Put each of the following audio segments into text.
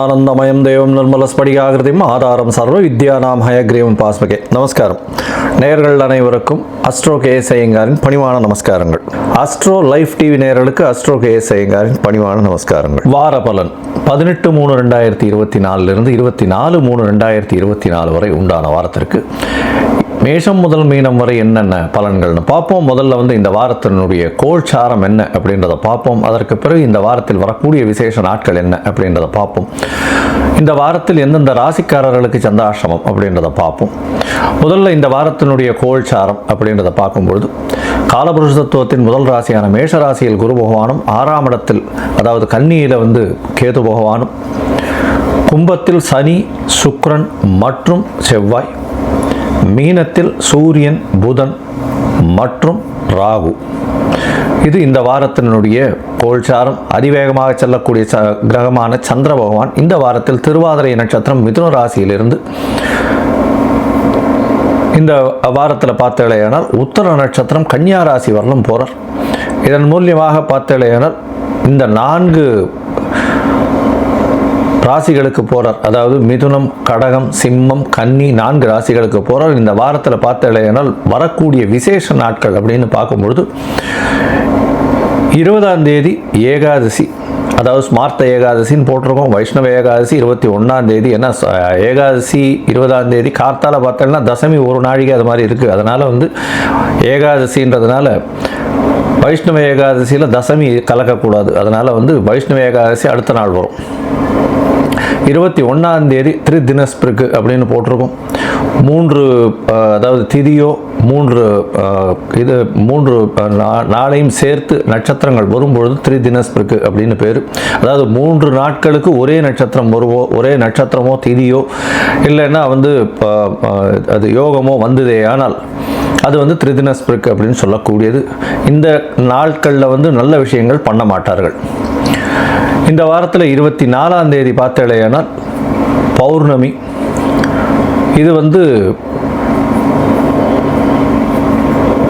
ஞானானந்தமயம் தேவம் நிர்மலஸ்படிகாகிருதியும் ஆதாரம் சர்வ வித்யானாம் ஹயக்ரீவம் பாஸ்மகே நமஸ்காரம். நேர்கள் அனைவருக்கும் அஸ்ட்ரோ கேஎஸ் ஐயங்காரின் பணிவான நமஸ்காரங்கள். அஸ்ட்ரோ லைஃப் டிவி நேர்களுக்கு அஸ்ட்ரோ கேஎஸ் ஐயங்காரின் பணிவான நமஸ்காரங்கள். வார பலன். பதினெட்டு மூணு ரெண்டாயிரத்தி இருபத்தி நாலுலேருந்து இருபத்தி நாலு மூணு ரெண்டாயிரத்தி இருபத்தி நாலு வரை உண்டான வாரத்திற்கு மேஷம் முதல் மீனம் வரை என்னென்ன பலன்கள்னு பார்ப்போம். முதல்ல வந்து இந்த வாரத்தினுடைய கோல்சாரம் என்ன அப்படின்றத பார்ப்போம். அதற்கு பிறகு இந்த வாரத்தில் வரக்கூடிய விசேஷ நாட்கள் என்ன அப்படின்றத பார்ப்போம். இந்த வாரத்தில் எந்தெந்த ராசிக்காரர்களுக்கு சந்திராசிரமம் அப்படின்றத பார்ப்போம். முதல்ல இந்த வாரத்தினுடைய கோல்சாரம் அப்படின்றத பார்க்கும்பொழுது காலபுருஷ தத்துவத்தின் முதல் ராசியான மேஷ ராசியில் குரு பகவானும் ஆறாம் இடத்தில் அதாவது கன்னியில் வந்து கேது பகவானும் கும்பத்தில் சனி சுக்ரன் மற்றும் செவ்வாய் மீனத்தில் சூரியன் புதன் மற்றும் ராகு. இது இந்த வாரத்தினுடைய கோல்சாரம். அதிவேகமாக செல்லக்கூடிய ச கிரகமான சந்திர பகவான் இந்த வாரத்தில் திருவாதிரை நட்சத்திரம் மிதுன ராசியிலிருந்து இந்த வாரத்தில் பார்த்தேலையானால் உத்தர நட்சத்திரம் கன்னியா ராசி வரலும் போகிறார் இதன் மூலியமாக பார்த்தேலையானால் இந்த நான்கு ராசிகளுக்கு போகிறார் அதாவது மிதுனம் கடகம் சிம்மம் கன்னி நான்கு ராசிகளுக்கு போகிறார் இந்த வாரத்தில் பார்த்த இல்லையானால் வரக்கூடிய விசேஷ நாட்கள் அப்படின்னு பார்க்கும்பொழுது இருபதாம் தேதி ஏகாதசி. அதாவது ஸ்மார்த்த ஏகாதசின்னு போட்டிருக்கோம். வைஷ்ணவ ஏகாதசி இருபத்தி ஒன்றாம் தேதி. ஏன்னா ஏகாதசி இருபதாம் தேதி கார்த்தால பார்த்தோம்னா தசமி ஒரு நாழிகை அது மாதிரி இருக்குது அதனால் வந்து ஏகாதசின்றதுனால வைஷ்ணவ ஏகாதசியில் தசமி கலக்கக்கூடாது. அதனால் வந்து வைஷ்ணவ ஏகாதசி அடுத்த நாள் வரும். இருபத்தி ஒன்றாம் தேதி திரு தினஸ்பிருக்கு அப்படின்னு போட்டிருக்கோம். மூன்று அதாவது திதியோ மூன்று இது மூன்று நா- நாளையும் சேர்த்து நட்சத்திரங்கள் வரும்பொழுது திரு தினஸ்பிருக்கு அப்படின்னு பேர். அதாவது மூன்று நாட்களுக்கு ஒரே நட்சத்திரம் வருவோ ஒரே நட்சத்திரமோ திதியோ இல்லைன்னா வந்து அது யோகமோ வந்ததே ஆனால் அது வந்து திரிதினஸ்பிருக்கு அப்படின்னு சொல்லக்கூடியது. இந்த நாட்களில் வந்து நல்ல விஷயங்கள் பண்ண மாட்டார்கள். இந்த வாரத்தில் இருபத்தி நாலாம் தேதி பார்த்தேலையானால் பௌர்ணமி. இது வந்து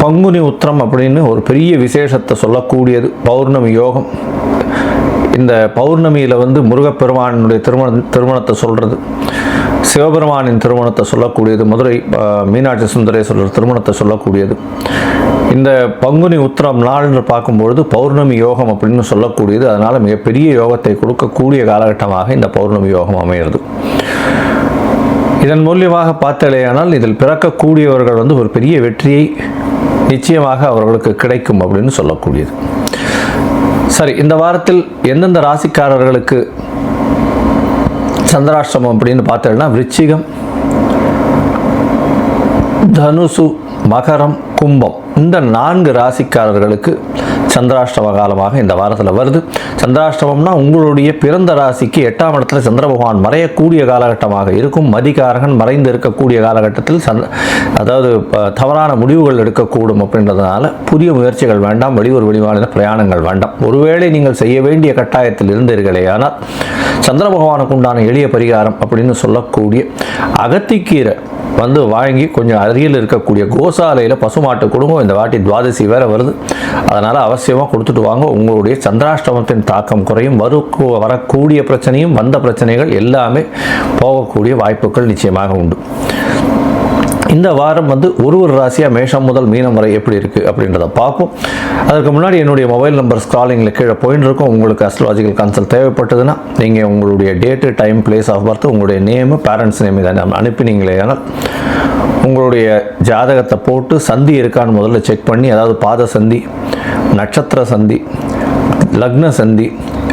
பங்குனி உத்திரம் அப்படின்னு ஒரு பெரிய விசேஷத்தை சொல்லக்கூடியது பௌர்ணமி யோகம். இந்த பௌர்ணமியில் வந்து முருகப்பெருமானுடைய திருமண திருமணத்தை சொல்கிறது சிவபெருமானின் திருமணத்தை சொல்லக்கூடியது மதுரை மீனாட்சி சுந்தரேஸ்வரர் திருமணத்தை சொல்லக்கூடியது. இந்த பங்குனி உத்திரம் நாள்னு பார்க்கும்பொழுது பௌர்ணமி யோகம் அப்படின்னு சொல்லக்கூடியது. அதனால் மிகப்பெரிய யோகத்தை கொடுக்கக்கூடிய காலகட்டமாக இந்த பௌர்ணமி யோகம் அமைகிறது. இதன் மூலியமாக பார்த்தலையானால் இதில் பிறக்கக்கூடியவர்கள் வந்து ஒரு பெரிய வெற்றியை நிச்சயமாக அவர்களுக்கு கிடைக்கும் அப்படின்னு சொல்லக்கூடியது. சரி இந்த வாரத்தில் எந்தெந்த ராசிக்காரர்களுக்கு சந்திராஷ்டிரமம் அப்படின்னு பார்த்தோம்னா விருச்சிகம் தனுசு மகரம் கும்பம் இந்த நான்கு ராசிக்காரர்களுக்கு சந்திராஷ்டம காலமாக இந்த வாரத்தில் வருது. சந்திராஷ்டமம்னா உங்களுடைய பிறந்த ராசிக்கு எட்டாம் இடத்துல சந்திர பகவான் மறையக்கூடிய காலகட்டமாக இருக்கும். மதிகாரகன் மறைந்து இருக்கக்கூடிய காலகட்டத்தில் சந்த் அதாவது தவறான முடிவுகள் எடுக்கக்கூடும் அப்படின்றதுனால புதிய முயற்சிகள் வேண்டாம். வெளியூர் வெளிமாநில பிரயாணங்கள் வேண்டாம். ஒருவேளை நீங்கள் செய்ய வேண்டிய கட்டாயத்தில் இருந்தீர்களே ஆனால் சந்திர பகவானுக்கு உண்டான எளிய பரிகாரம் அப்படின்னு சொல்லக்கூடிய அகத்திக்கீரை வந்து வாங்கி கொஞ்சம் அருகில் இருக்கக்கூடிய கோசாலையில் பசுமாட்டு குடும்பம் இந்த வாட்டி துவாதசி வேற வருது. அதனால் அவசியமாக கொடுத்துட்டு வாங்க. உங்களுடைய சந்திராஷ்டமத்தின் தாக்கம் குறையும். வரு வரக்கூடிய பிரச்சனையும் வந்த பிரச்சனைகள் எல்லாமே போகக்கூடிய வாய்ப்புகள் நிச்சயமாக உண்டு. இந்த வாரம் வந்து ஒரு ஒரு ராசியாக மேஷம் முதல் மீனம் வரை எப்படி இருக்குது அப்படின்றத பார்ப்போம். அதற்கு முன்னாடி என்னுடைய மொபைல் நம்பர் ஸ்க்ராலிங்கில் கீழே போயின்னு இருக்கும். உங்களுக்கு அஸ்ட்ராலஜிக்கல் கன்சல்ட் தேவைப்பட்டதுன்னா நீங்கள் உங்களுடைய date time place of birth உங்களுடைய நேமு பேரண்ட்ஸ் நேம் இதை அனுப்பினீங்களே ஆனால் உங்களுடைய ஜாதகத்தை போட்டு சந்தி இருக்கான்னு முதல்ல செக் பண்ணி அதாவது பாத சந்தி நட்சத்திர சந்தி லக்ன சந்தி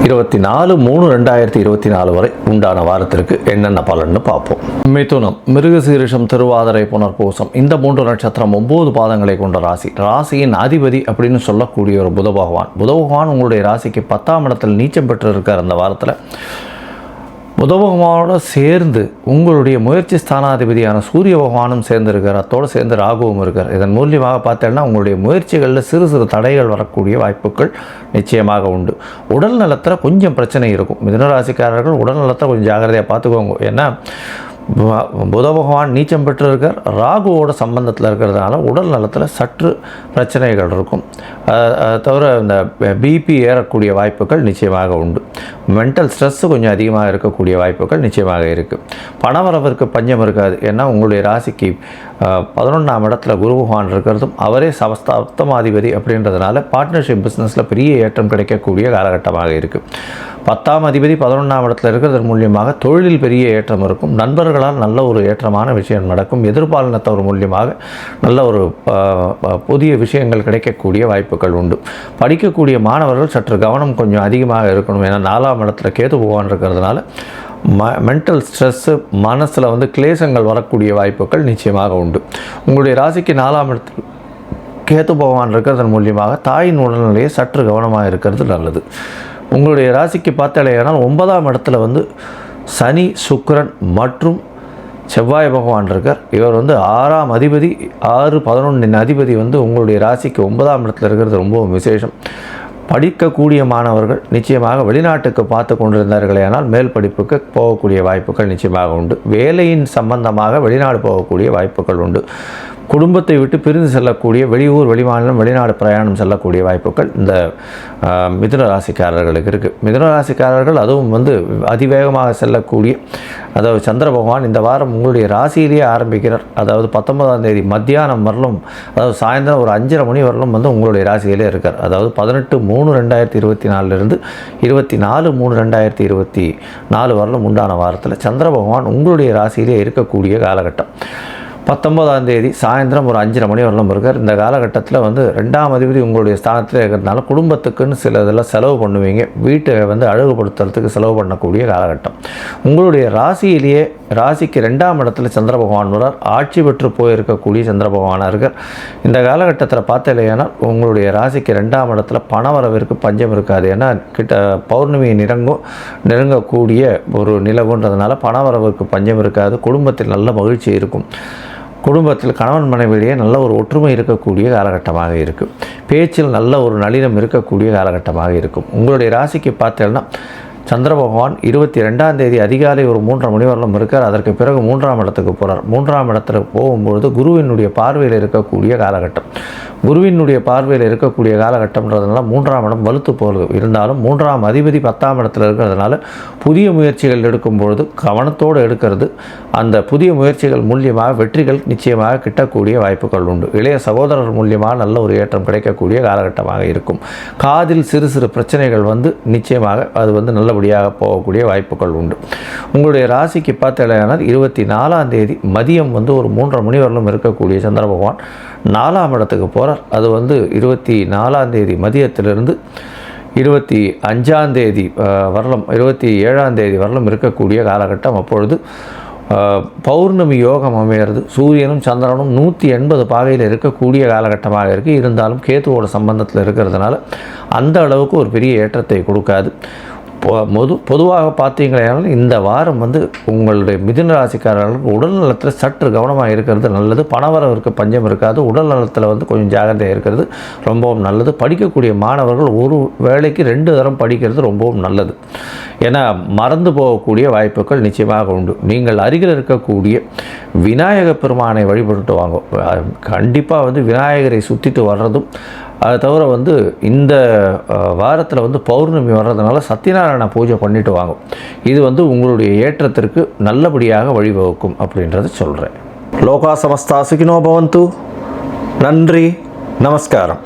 இருபத்தி நாலு மூணு ரெண்டாயிரத்தி இருபத்தி நாலு வரை உண்டான வாரத்திற்கு என்னென்ன பலன்னு பார்ப்போம். மிதுனம் மிருகசீரிஷம் திருவாதிரை புனர்பூசம் இந்த மூன்று நட்சத்திரம் ஒன்பது பாதங்களை கொண்ட ராசி. ராசியின் அதிபதி அப்படின்னு சொல்லக்கூடிய ஒரு புத பகவான். புத பகவான் உங்களுடைய ராசிக்கு பத்தாம் இடத்தில் நீச்சம் பெற்று இருக்கார் அந்த வாரத்தில். புத பகவானோட சேர்ந்து உங்களுடைய முயற்சி ஸ்தானாதிபதியான சூரிய பகவானும் சேர்ந்திருக்கார். அத்தோடு சேர்ந்து ராகுவும் இருக்கார். இதன் மூலியமாக பார்த்தேன்னா உங்களுடைய முயற்சிகளில் சிறு சிறு தடைகள் வரக்கூடிய வாய்ப்புகள் நிச்சயமாக உண்டு. உடல் நலத்தில் கொஞ்சம் பிரச்சனை இருக்கும். மிதனராசிக்காரர்கள் உடல் நலத்தை கொஞ்சம் ஜாகிரதையாக பார்த்துக்கோங்க. ஏன்னா புத பகவான் நீச்சம் பெற்றிருக்கார். ராகுவோட சம்பந்தத்தில் இருக்கிறதுனால உடல் நலத்தில் சற்று பிரச்சனைகள் இருக்கும். தவிர இந்த பிபி ஏறக்கூடிய வாய்ப்புகள் நிச்சயமாக உண்டு. மென்டல் ஸ்ட்ரெஸ்ஸு கொஞ்சம் அதிகமாக இருக்கக்கூடிய வாய்ப்புகள் நிச்சயமாக இருக்குது பணவரவிற்கு பஞ்சம் இருக்காது. ஏன்னா உங்களுடைய ராசிக்கு பதினொன்றாம் இடத்துல குரு பகவான் இருக்கிறதும் அவரே சமஸ்தாப்தமாதிபதி அப்படின்றதுனால பார்ட்னர்ஷிப் பிஸ்னஸில் பெரிய ஏற்றம் கிடைக்கக்கூடிய காலகட்டமாக இருக்குது பத்தாம் அதிபதி பதினொன்றாம் இடத்துல இருக்கிறது மூலியமாக தொழிலில் பெரிய ஏற்றம் இருக்கும். நண்பர்களால் நல்ல ஒரு ஏற்றமான விஷயம் நடக்கும். எதிர்பாலினத்தவர் மூலியமாக நல்ல ஒரு புதிய விஷயங்கள் கிடைக்கக்கூடிய வாய்ப்புகள் உண்டு. படிக்கக்கூடிய மாணவர்கள் சற்று கவனம் கொஞ்சம் அதிகமாக இருக்கணும். ஏன்னா நாலாம் இடத்துல கேது பகவான் இருக்கிறதுனால ம மென்டல் ஸ்ட்ரெஸ்ஸு மனசில் வந்து கிளேசங்கள் வரக்கூடிய வாய்ப்புகள் நிச்சயமாக உண்டு. உங்களுடைய ராசிக்கு நாலாம் இடத்தில் கேத்து பகவான் இருக்கிறதன் மூலியமாக தாயின் உடல்நிலையை சற்று கவனமாக இருக்கிறது நல்லது. உங்களுடைய ராசிக்கு பார்த்தாலேயானால் ஒன்பதாம் இடத்துல வந்து சனி சுக்கரன் மற்றும் செவ்வாய் பகவான் இருக்கார். இவர் வந்து ஆறாம் அதிபதி ஆறு பதினொன்றின் அதிபதி வந்து உங்களுடைய ராசிக்கு ஒன்பதாம் இடத்துல இருக்கிறது ரொம்பவும் விசேஷம். படிக்கக்கூடிய மாணவர்கள் நிச்சயமாக வெளிநாட்டுக்கு பார்த்து கொண்டிருந்தார்களே ஆனால் மேல் படிப்புக்கு போகக்கூடிய வாய்ப்புகள் நிச்சயமாக உண்டு. வேலையின் சம்பந்தமாக வெளிநாடு போகக்கூடிய வாய்ப்புகள் உண்டு. குடும்பத்தை விட்டு பிரிந்து செல்லக்கூடிய வெளியூர் வெளிமாநிலம் வெளிநாடு பிரயாணம் செல்லக்கூடிய வாய்ப்புகள் இந்த மிதுன ராசிக்காரர்களுக்கு இருக்குது மிதுன ராசிக்காரர்கள் அதுவும் வந்து அதிவேகமாக செல்லக்கூடிய அதாவது சந்திர பகவான் இந்த வாரம் உங்களுடைய ராசியிலேயே ஆரம்பிக்கிறார். அதாவது பத்தொன்பதாம் தேதி மத்தியானம் வரலும் அதாவது சாயந்தரம் ஒரு அஞ்சரை மணி வரலும் வந்து உங்களுடைய ராசியிலே இருக்கார். அதாவது பதினெட்டு மூணு ரெண்டாயிரத்தி இருபத்தி நாலுலேருந்து இருபத்தி நாலு மூணு ரெண்டாயிரத்தி இருபத்தி நாலு வரலும் உண்டான வாரத்தில் சந்திர பகவான் உங்களுடைய ராசியிலே இருக்கக்கூடிய காலகட்டம். பத்தொன்பதாம் தேதி சாயந்தரம் ஒரு அஞ்சரை மணி வரலும் இருக்கார் இந்த காலகட்டத்தில் வந்து ரெண்டாம் அதிபதி உங்களுடைய ஸ்தானத்தில் இருக்கிறதுனால குடும்பத்துக்குன்னு சில இதெல்லாம் செலவு பண்ணுவீங்க. வீட்டை வந்து அழகுபடுத்துறதுக்கு செலவு பண்ணக்கூடிய காலகட்டம். உங்களுடைய ராசியிலேயே ராசிக்கு ரெண்டாம் இடத்துல சந்திர பகவான் வரார். ஆட்சி பெற்று போயிருக்கக்கூடிய சந்திர பகவானாக இருக்கார். இந்த காலகட்டத்தில் பார்த்தலையானா உங்களுடைய ராசிக்கு ரெண்டாம் இடத்துல பணவரவிற்கு பஞ்சம் இருக்காது. ஏன்னா கிட்ட பௌர்ணமி நிறங்கும் நெருங்கக்கூடிய ஒரு நிலவுன்றதுனால பணவரவிற்கு பஞ்சம் இருக்காது. குடும்பத்தில் நல்ல மகிழ்ச்சி இருக்கும். குடும்பத்தில் கணவன் மனைவியிடையே நல்ல ஒரு ஒற்றுமை இருக்கக்கூடிய காலகட்டமாக இருக்கும். பேச்சில் நல்ல ஒரு நளினம் இருக்கக்கூடிய காலகட்டமாக இருக்கும். உங்களுடைய ராசிக்கு பார்த்தேன்னா சந்திர பகவான் இருபத்தி ரெண்டாம் தேதி அதிகாலை ஒரு மூன்றரை மணி வரலும் இருக்கார். அதற்கு பிறகு மூன்றாம் இடத்துக்கு போகிறார் மூன்றாம் இடத்துக்கு போகும்பொழுது குருவினுடைய பார்வையில் இருக்கக்கூடிய காலகட்டம். குருவினுடைய பார்வையில் இருக்கக்கூடிய காலகட்டம்ன்றதுனால மூன்றாம் இடம் வலுத்து போகிறது இருந்தாலும் மூன்றாம் அதிபதி பத்தாம் இடத்துல இருக்கிறதுனால புதிய முயற்சிகள் எடுக்கும் பொழுது கவனத்தோடு எடுக்கிறது. அந்த புதிய முயற்சிகள் மூலியமாக வெற்றிகள் நிச்சயமாக கிட்டக்கூடிய வாய்ப்புகள் உண்டு. இளைய சகோதரர் மூலியமாக நல்ல ஒரு ஏற்றம் கிடைக்கக்கூடிய காலகட்டமாக இருக்கும். காதில் சிறு சிறு பிரச்சனைகள் வந்து நிச்சயமாக அது வந்து நல்லபடியாக போகக்கூடிய வாய்ப்புகள் உண்டு. உங்களுடைய ராசிக்கு பார்த்தீங்கன்னா இருபத்தி நாலாம் தேதி மதியம் வந்து ஒரு மூன்றரை மணி வரலும் இருக்கக்கூடிய சந்திர பகவான் நாலாம் இடத்துக்கு போகிற போகிறார் அது வந்து இருபத்தி நாலாம் தேதி மதியத்திலிருந்து இருபத்தி அஞ்சாந்தேதி வரலம் இருபத்தி ஏழாம் தேதி இருக்கக்கூடிய காலகட்டம். அப்பொழுது பௌர்ணமி யோகம் அமையிறது சூரியனும் சந்திரனும் நூற்றி எண்பது பாகையில் இருக்கக்கூடிய காலகட்டமாக இருக்குது இருந்தாலும் கேத்துவோட சம்பந்தத்தில் இருக்கிறதுனால அந்த அளவுக்கு ஒரு பெரிய ஏற்றத்தை கொடுக்காது. பொது பொதுவாக பார்த்தீங்களேனால் இந்த வாரம் வந்து உங்களுடைய மிதுன ராசிக்காரர்களுக்கு உடல் நலத்தில் சற்று கவனமாக இருக்கிறது நல்லது. பணவரவிற்கு பஞ்சம் இருக்காது. உடல் நலத்தில் வந்து கொஞ்சம் ஜாகிரதையாக இருக்கிறது ரொம்பவும் நல்லது. படிக்கக்கூடிய மாணவர்கள் ஒரு வேளைக்கு ரெண்டு தரம் படிக்கிறது ரொம்பவும் நல்லது. ஏன்னா மறந்து போகக்கூடிய வாய்ப்புகள் நிச்சயமாக உண்டு. நீங்கள் அருகில் இருக்கக்கூடிய விநாயக பெருமானை வழிபட்டு வாங்க. கண்டிப்பாக வந்து விநாயகரை சுற்றிட்டு வர்றதும் அது தவிர வந்து இந்த வாரத்தில் வந்து பௌர்ணமி வர்றதுனால சத்யநாராயண பூஜை பண்ணிட்டு வாங்க. இது வந்து உங்களுடைய ஏற்றத்திற்கு நல்லபடியாக வழிவகுக்கும் அப்படின்றத சொல்கிறேன் லோகா சமஸ்தா சுகினோ பவந்து. நன்றி நமஸ்காரம்.